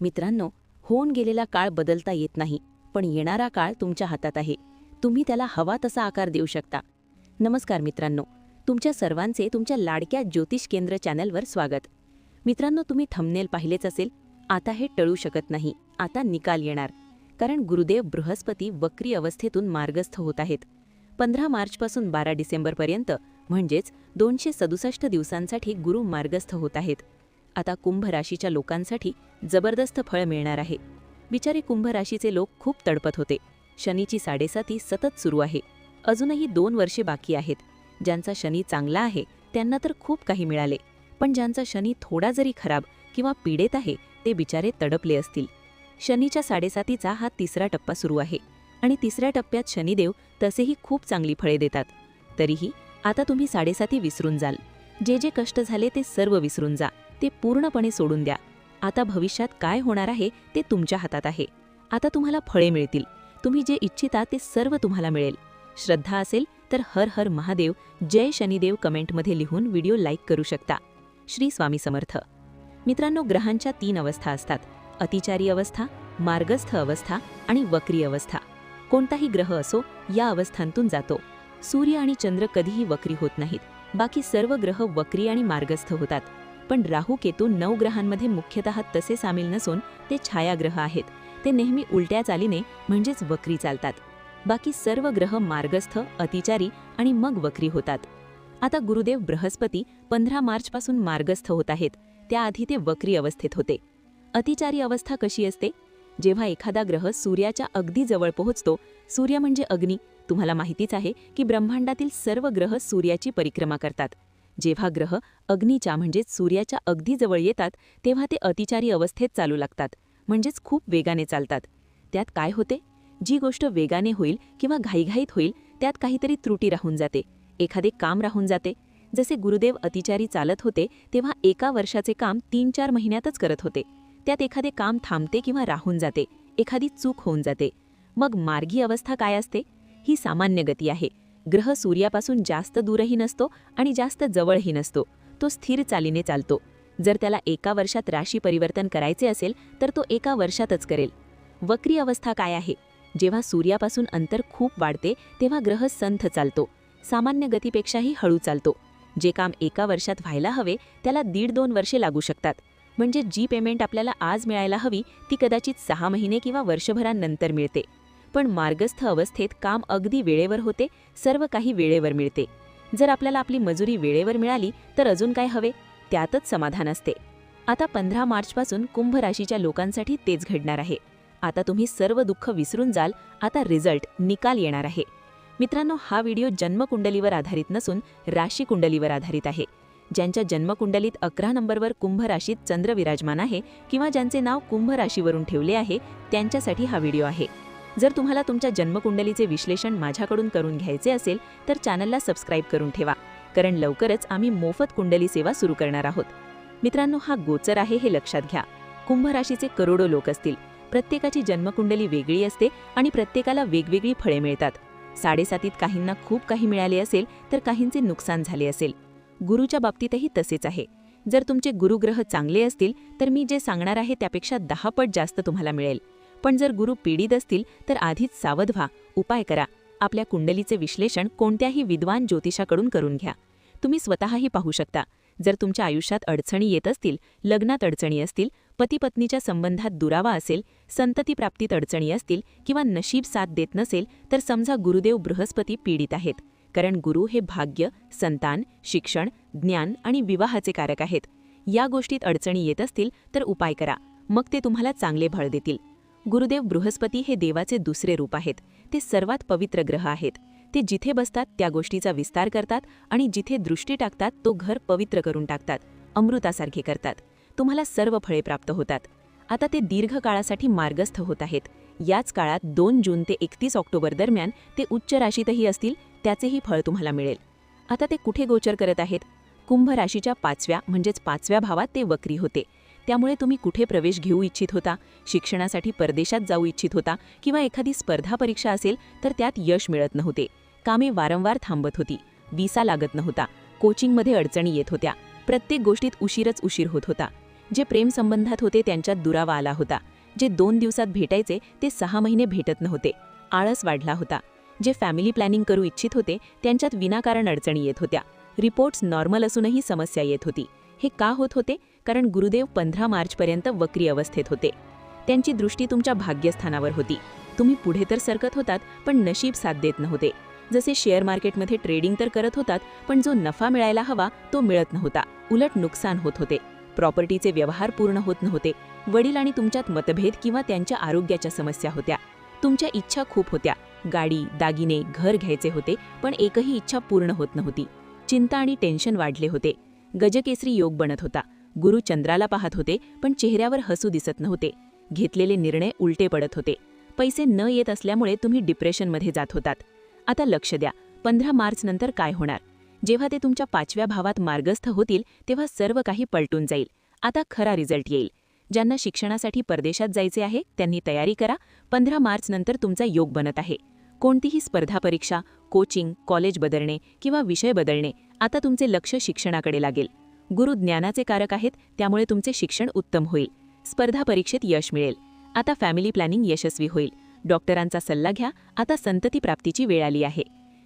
मित्रांनो होऊन गेलेला काळ बदलता येत नाही पण येणारा काळ तुमच्या हातात आहे. तुम्ही त्याला हवा तसा आकार देऊ शकता. नमस्कार मित्रांनो तुमच्या सर्वांचे तुमच्या लाडक्या ज्योतिष केंद्र चॅनलवर स्वागत. मित्रांनो तुम्ही थंबनेल पाहिलेच असेल आता हे टळू शकत नाही आता निकाल येणार. कारण गुरुदेव बृहस्पती वक्री अवस्थेतून मार्गस्थ होत आहेत. पंधरा मार्चपासून बारा डिसेंबरपर्यंत म्हणजेच दोनशे सदुसष्ट दिवसांसाठी गुरु मार्गस्थ होत आहेत. आता कुंभ राशीच्या लोकांसाठी जबरदस्त फळ मिळणार आहे. बिचारे कुंभ राशीचे लोक खूप तडपत होते. शनीची साडेसाती सतत सुरू आहे. अजूनही दोन वर्षे बाकी आहेत. ज्यांचा शनी चांगला आहे त्यांना तर खूप काही मिळाले. पण ज्यांचा शनी थोडा जरी खराब किंवा पीडेत आहे ते बिचारे तडपले असतील. शनीच्या साडेसातीचा हा तिसरा टप्पा सुरू आहे. आणि तिसऱ्या टप्प्यात शनिदेव तसेही खूप चांगली फळे देतात. तरीही आता तुम्ही साडेसाती विसरून जाल. जे जे कष्ट झाले ते सर्व विसरून जा. ते पूर्णपणे सोडून द्या. आता भविष्यात काय होणार आहे ते तुमच्या हातात आहे. आता तुम्हाला फळे मिळतील. तुम्ही जे इच्छिता ते सर्व तुम्हाला मिळेल. श्रद्धा असेल तर हर हर महादेव जय शनिदेव कमेंटमध्ये लिहून व्हिडिओ लाईक करू शकता. श्री स्वामी समर्थ. मित्रांनो ग्रहांच्या तीन अवस्था असतात. अतिचारी अवस्था मार्गस्थ अवस्था आणि वक्री अवस्था. कोणताही ग्रह असो या अवस्थांतून जातो. सूर्य आणि चंद्र कधीही वक्री होत नाहीत. बाकी सर्व ग्रह वक्री आणि मार्गस्थ होतात. पण राहू केतू नऊ ग्रहांमध्ये मुख्यतः तसे सामील नसून ते छायाग्रह आहेत. ते नेहमी उलट्या चालीने म्हणजेच वक्री चालतात. बाकी सर्व ग्रह मार्गस्थ अतिचारी आणि मग वक्री होतात. आता गुरुदेव बृहस्पती पंधरा मार्चपासून मार्गस्थ होत आहेत. त्याआधी ते वक्री अवस्थेत होते. अतिचारी अवस्था कशी असते? जेव्हा एखादा ग्रह सूर्याच्या अगदी जवळ पोहोचतो सूर्य म्हणजे अग्नी. तुम्हाला माहितीच आहे की ब्रह्मांडातील सर्व ग्रह सूर्याची परिक्रमा करतात. जेव्हा ग्रह अग्नीच्या म्हणजेच सूर्याच्या अगदी जवळ येतात तेव्हा ते अतिचारी अवस्थेत चालू लागतात म्हणजेच खूप वेगाने चालतात. त्यात काय होते? जी गोष्ट वेगाने होईल किंवा घाईघाईत होईल त्यात काहीतरी त्रुटी राहून जाते. एखादे काम राहून जाते. जसे गुरुदेव अतिचारी चालत होते तेव्हा एका वर्षाचे काम तीन चार महिन्यातच करत होते. त्यात एखादे काम थांबते किंवा राहून जाते. एखादी चूक होऊन जाते. मग मार्गी अवस्था काय असते? ही सामान्य गती आहे. ग्रह सूर्यापासून जास्त दूरही नसतो आणि जास्त जवळही नसतो. तो स्थिर चालीने चालतो. जर त्याला एका वर्षात राशी परिवर्तन करायचे असेल तर तो एका वर्षातच करेल. वक्री अवस्था काय आहे? जेव्हा सूर्यापासून अंतर खूप वाढते तेव्हा ग्रह संथ चालतो. सामान्य गतीपेक्षाही हळू चालतो. जे काम एका वर्षात व्हायला हवे त्याला दीड दोन वर्षे लागू शकतात. म्हणजे जी पेमेंट आपल्याला आज मिळायला हवी ती कदाचित सहा महिने किंवा वर्षभरानंतर मिळते. पण मार्गस्थ अवस्थेत काम अगदी वेळेवर होते सर्व काही वेळेवर मिळते. जर आपल्याला आपली मजुरी वेळेवर मिळाली तर अजून काय हवे? त्यातच समाधान असते. आता पंधरा मार्चपासून कुंभ राशीच्या लोकांसाठी तेच घडणार आहे. आता तुम्ही सर्व दुःख विसरून जाल आता रिझल्ट निकाल येणार आहे. मित्रांनो हा व्हिडिओ जन्मकुंडलीवर आधारित नसून राशी कुंडलीवर आधारित आहे. ज्यांच्या जन्मकुंडलीत अकरा नंबरवर कुंभ राशीत चंद्र विराजमान आहे किंवा ज्यांचे नाव कुंभ राशीवरून ठेवले आहे त्यांच्यासाठी हा व्हिडिओ आहे. जर तुम्हाला तुमच्या जन्मकुंडलीचे विश्लेषण माझ्याकडून करून घ्यायचे असेल तर चॅनलला सबस्क्राईब करून ठेवा. कारण लवकरच आम्ही मोफत कुंडली सेवा सुरू करणार आहोत. मित्रांनो हा गोचर आहे हे लक्षात घ्या. कुंभ राशीचे करोडो लोक असतील. प्रत्येकाची जन्मकुंडली वेगळी असते आणि प्रत्येकाला वेगवेगळी फळे मिळतात. साडेसातीत काहींना खूप काही मिळाले असेल तर काहींचे नुकसान झाले असेल. गुरुच्या बाबतीतही तसेच आहे. जर तुमचे गुरुग्रह चांगले असतील तर मी जे सांगणार आहे त्यापेक्षा दहा पट जास्त तुम्हाला मिळेल. पण जर गुरु पीडित असतील तर आधीच सावध व्हा. उपाय करा. आपल्या कुंडलीचे विश्लेषण कोणत्याही विद्वान ज्योतिषाकडून करून घ्या. तुम्ही स्वतःही पाहू शकता. जर तुमच्या आयुष्यात अडचणी येत असतील लग्नात अडचणी असतील पतीपत्नीच्या संबंधात दुरावा असेल संततीप्राप्तीत अडचणी असतील किंवा नशीब साथ देत नसेल तर समजा गुरुदेव बृहस्पती पीडित आहेत. कारण गुरु हे भाग्य संतान शिक्षण ज्ञान आणि विवाहाचे कारक आहेत. या गोष्टीत अडचणी येत असतील तर उपाय करा. मग ते तुम्हाला चांगले फळ देतील. गुरुदेव बृहस्पती हे देवाचे दुसरे रूप आहेत. ते सर्वात पवित्र ग्रह आहेत. ते जिथे बसतात त्या गोष्टीचा विस्तार करतात आणि जिथे दृष्टी टाकतात तो घर पवित्र करून टाकतात. अमृतासारखे करतात. तुम्हाला सर्व फळे प्राप्त होतात. आता ते दीर्घ काळासाठी मार्गस्थ होत आहेत. याच काळात दोन जून ते एकतीस ऑक्टोबर दरम्यान ते उच्च राशीतही असतील त्याचेही फळ तुम्हाला मिळेल. आता ते कुठे गोचर करत आहेत? कुंभ राशीच्या पाचव्या म्हणजेच पाचव्या भावात ते वक्री होते. त्यामुळे तुम्ही कुठे प्रवेश घेऊ इच्छित होता? शिक्षणासाठी परदेशात जाऊ इच्छित होता किंवा एखादी स्पर्धा परीक्षा असेल तर त्यात यश मिळत नव्हते. कामे वारंवार थांबत होती. विसा लागत नव्हता. कोचिंगमध्ये अडचणी येत होत्या. प्रत्येक गोष्टीत उशीरच उशीर होत होता. जे प्रेमसंबंधात होते त्यांच्यात दुरावा आला होता. जे दोन दिवसात भेटायचे ते सहा महिने भेटत नव्हते. आळस वाढला होता. जे फॅमिली प्लॅनिंग करू इच्छित होते त्यांच्यात विनाकारण अडचणी येत होत्या. रिपोर्ट्स नॉर्मल असूनही समस्या येत होती. हे का होत होते? कारण गुरुदेव पंधरा मार्चपर्यंत वक्री अवस्थेत होते. त्यांची दृष्टी तुमच्या भाग्यस्थानावर होती. तुम्ही पुढे तर सरकत होतात पण नशीब साथ देत नव्हते. जसे शेअर मार्केटमध्ये ट्रेडिंग तर करत होतात पण जो नफा मिळायला हवा तो मिळत नव्हता. उलट नुकसान होत होते. प्रॉपर्टीचे व्यवहार पूर्ण होत नव्हते. वडील आणि तुमच्यात मतभेद किंवा त्यांच्या आरोग्याच्या समस्या होत्या. तुमच्या इच्छा खूप होत्या. गाडी दागिने घर घ्यायचे होते पण एकही इच्छा पूर्ण होत नव्हती. चिंता आणि टेन्शन वाढले होते. गजकेसरी योग बनत होता. गुरु चंद्राला पाहत होते पण चेहऱ्यावर हसू दिसत नव्हते. घेतलेले निर्णय उलटे पडत होते. पैसे न येत असल्यामुळे तुम्ही डिप्रेशनमध्ये जात होतात. आता लक्ष द्या पंधरा मार्च नंतर काय होणार? जेव्हा ते तुमच्या पाचव्या भावात मार्गस्थ होतील तेव्हा सर्व काही पलटून जाईल. आता खरा रिझल्ट येईल. ज्यांना शिक्षणासाठी परदेशात जायचे आहे त्यांनी तयारी करा. पंधरा मार्च नंतर तुमचा योग बनत आहे. कोणतीही स्पर्धा परीक्षा कोचिंग कॉलेज बदलणे किंवा विषय बदलणे आता तुमचे लक्ष शिक्षणाकडे लागेल. गुरु ज्ञानाचे कारक आहेत त्यामुळे तुमचे शिक्षण उत्तम होईल. स्पर्धा परीक्षेत यश मिळेल. आता फॅमिली प्लॅनिंग यशस्वी होईल. डॉक्टरांचा सल्ला घ्या आता संतती प्राप्तीची वेळ आली आहे.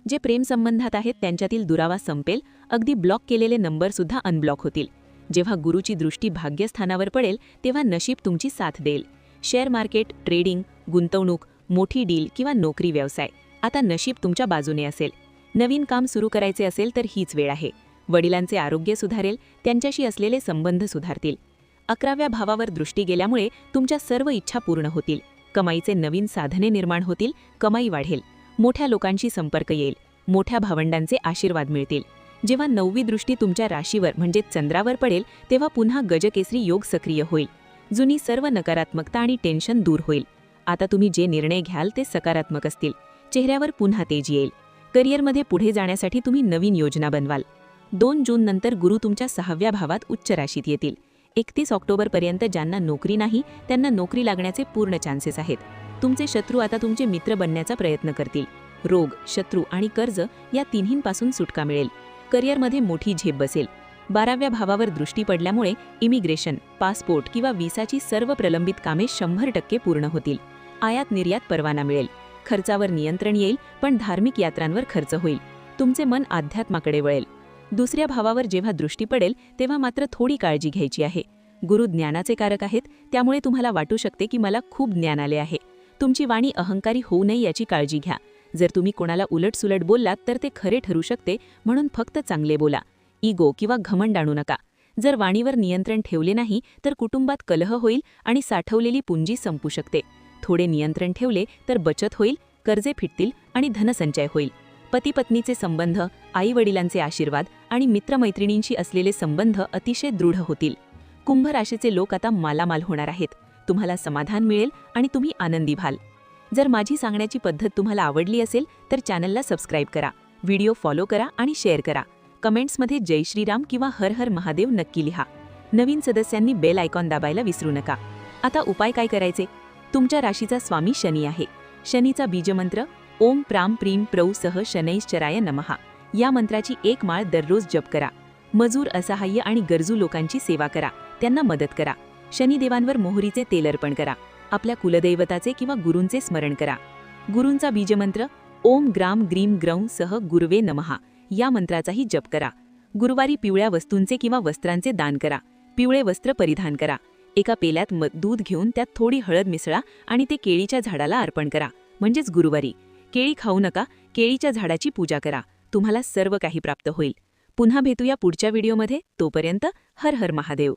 जे प्रेमसंबंधात आहेत त्यांच्यातील दुरावा संपेल अगदी ब्लॉक केलेले नंबरसुद्धा अनब्लॉक होतील. जेव्हा गुरुची दृष्टी भाग्यस्थानावर पडेल तेव्हा नशीब तुमची साथ देईल. शेअर मार्केट ट्रेडिंग गुंतवणूक मोठी डील किंवा नोकरी व्यवसाय. आता नशीब तुमच्या बाजूने असेल. नवीन काम सुरू करायचे असेल तर हीच वेळ आहे. वडिलांचे आरोग्य सुधारेल त्यांच्याशी असलेले संबंध सुधारतील. अकराव्या भावावर दृष्टी गेल्यामुळे तुमच्या सर्व इच्छा पूर्ण होतील. कमाईचे नवीन साधने निर्माण होतील कमाई वाढेल. मोठ्या लोकांशी संपर्क येईल. मोठ्या भावंडांचे आशीर्वाद मिळतील. जेव्हा नववी दृष्टी तुमच्या राशीवर म्हणजे चंद्रावर पडेल तेव्हा पुन्हा गजकेसरी योग सक्रिय होईल. जुनी सर्व नकारात्मकता आणि टेन्शन दूर होईल. आता तुम्ही जे निर्णय घ्याल ते सकारात्मक असतील. चेहऱ्यावर पुन्हा तेज येईल. करिअरमध्ये पुढे जाण्यासाठी तुम्ही नवीन योजना बनवाल. दोन जून नंतर गुरु तुमच्या सहाव्या भावात उच्च राशीत येतील. एकतीस ऑक्टोबरपर्यंत ज्यांना नोकरी नाही त्यांना नोकरी लागण्याचे पूर्ण चान्सेस आहेत. तुमचे शत्रू आता तुमचे मित्र बनण्याचा प्रयत्न करतील. रोग शत्रू आणि कर्ज या तिन्हींपासून सुटका मिळेल. करिअरमध्ये मोठी झेप बसेल. बाराव्या भावावर दृष्टी पडल्यामुळे इमिग्रेशन पासपोर्ट किंवा व्हिसाची सर्व प्रलंबित कामे शंभर टक्के पूर्ण होतील. आयात निर्यात परवाना मिळेल. खर्चावर नियंत्रण येईल पण धार्मिक यात्रांवर खर्च होईल. तुमचे मन अध्यात्माकडे वळेल. दुसऱ्या भावावर जेव्हा दृष्टी पडेल तेव्हा मात्र थोडी काळजी घ्यायची आहे. गुरु ज्ञानाचे कारक आहेत त्यामुळे तुम्हाला वाटू शकते की मला खूप ज्ञान आले आहे. तुमची वाणी अहंकारी होऊ नये याची काळजी घ्या. जर तुम्ही कोणाला उलटसुलट बोललात तर ते खरे ठरू शकते म्हणून फक्त चांगले बोला. इगो किंवा घमंड आणू नका. जर वाणीवर नियंत्रण ठेवले नाही तर कुटुंबात कलह होईल आणि साठवलेली पुंजी संपू शकते. थोडे नियंत्रण ठेवले तर बचत होईल कर्जे फिटतील आणि धनसंचय होईल. पती पत्नीचे संबंध आई वडिलांचे आशीर्वाद आणि मित्रमैत्रिणींशी असलेले संबंध अतिशय दृढ होतील. कुंभ राशीचे लोक आता मालामाल होणार आहेत. तुम्हाला समाधान मिळेल आणि तुम्ही आनंदी व्हाल. जर माझी सांगण्याची पद्धत तुम्हाला आवडली असेल तर चॅनलला सबस्क्राईब करा व्हिडिओ फॉलो करा आणि शेअर करा. कमेंट्समध्ये जय श्रीराम किंवा हर हर महादेव नक्की लिहा. नवीन सदस्यांनी बेल आयकॉन दाबायला विसरू नका. आता उपाय काय करायचे? तुमच्या राशीचा स्वामी शनी आहे. शनीचा बीजमंत्र ओम प्राम प्रीम प्रौ सह शनैश्चराय नमहा या मंत्राची एक माळ दररोज जप करा. मजूर असहाय्य आणि गरजू लोकांची सेवा करा. त्यांना मदत करा. शनिदेवांवर मोहरीचे तेल अर्पण करा. आपल्या कुलदैवताचे किंवा गुरूंचे स्मरण करा. गुरूंचा बीजमंत्र ओम ग्राम ग्रीम ग्रौं सह गुरुवे नमहा या मंत्राचाही जप करा. गुरुवारी पिवळ्या वस्तूंचे किंवा वस्त्रांचे दान करा. पिवळे वस्त्र परिधान करा. एका पेल्यात म दूध घेऊन त्यात थोडी हळद मिसळा आणि ते केळीच्या झाडाला अर्पण करा. म्हणजेच गुरुवारी. केळी खाऊ नका केळीच्या झाडाची पूजा करा. तुम्हाला सर्व काही प्राप्त होईल. पुन्हा भेटूया पुढच्या व्हिडिओमध्ये. तोपर्यंत हर हर महादेव.